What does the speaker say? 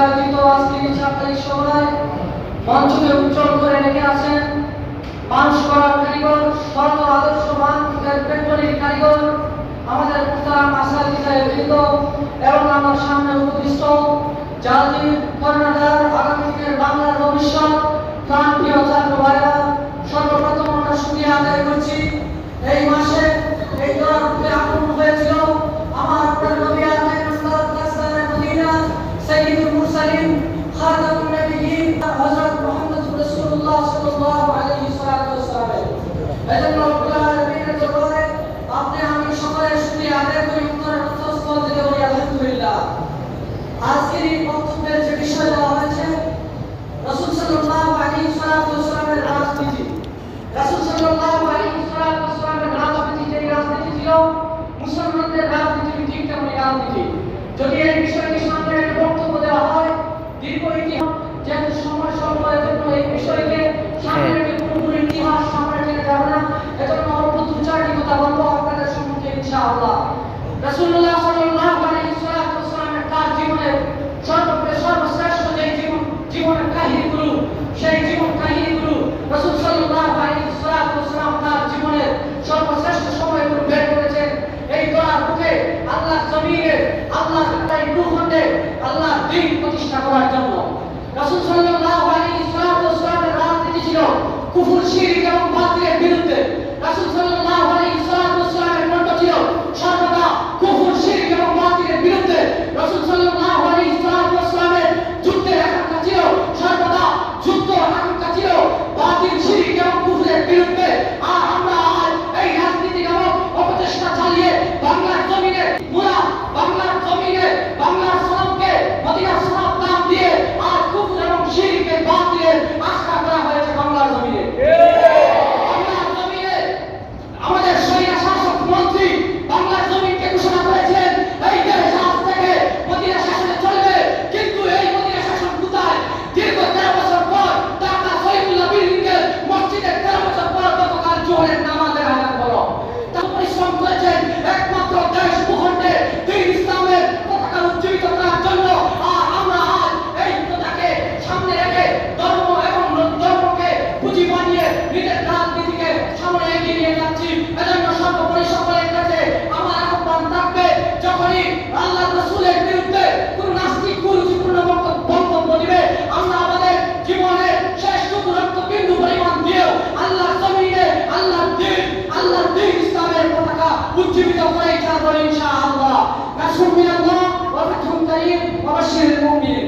আজকে সভায় মঞ্চকে উজ্জ্বল করে রেখে মানুষ করার কারিগর কারিগর, আমাদের মুক্তারাম আসার হিসাবে এবং আমার সামনে উপবিষ্ট জাতির কর্ণাধার আগামী বাংলার ভবিষ্যৎ সাইয়্যিদুল মুরসালিন খাতামুন নবিয়্যিন হযরত মুহাম্মদ রাসূলুল্লাহ সাল্লাল্লাহু আলাইহি ওয়াসাল্লাম এজন্য রব্বুল আলামিনের দরবারে আপনি আমি সকলের শুকরিয়া আদায় করি উত্তরের অন্তঃস্থল থেকে বলি আলহামদুলিল্লাহ আজকের এই বক্তব্যের যে বিষয় দেওয়া হয়েছে রাসূল সাল্লাল্লাহু আলাইহি ওয়াসাল্লামের রাজনীতি রাসূল সাল্লাল্লাহু আলাইহি ওয়াসাল্লামের রাজনীতি যে রাজনীতি ছিল মুসলমানদের রাজনীতির ঠিক তেমনি রাজনীতি যদি এই বিষয়টি দীর্ঘ ইতিহাস যেহেতু সময় স্বল্পের জন্য এই বিষয়কে সামনে রেখে পুরোপুরি ইতিহাস সামনে রেখে যাবে না এজন্য অল্প দু চারটি কথা বলব আপনাদের সম্মুখে ইনশাআল্লাহ। রাসূলুল্লাহ সাল্লাল্লাহু আলাইহি ওয়াসাল্লামের তার জীবনের সর্বশ্রেষ্ঠ যে জীবন জীবনের কাহিনীগুলো সেই জীবন কাহিনীগুলো রাসূল সাল্লাল্লাহু আলাইহি ওয়াসাল্লাম তার জীবনের সর্বশ্রেষ্ঠ সময়গুলো বের করেছেন এই দোয়ার মুখে আল্লাহ জমিনে আল্লাহ তাই ভূখণ্ডে আল্লাহ দিন প্রতিষ্ঠা করার জন্য। রাসূল সাল্লাল্লাহু আলাইহি দিন আল্লাহ দিন ইসলামের পতাকা উজ্জীবিত করে ছাড়বো ইনশাআল্লাহ। মিনাল্লাহ ওয়া ফাতহুম কারীম ওয়া বাশশিরিল মুমিনিন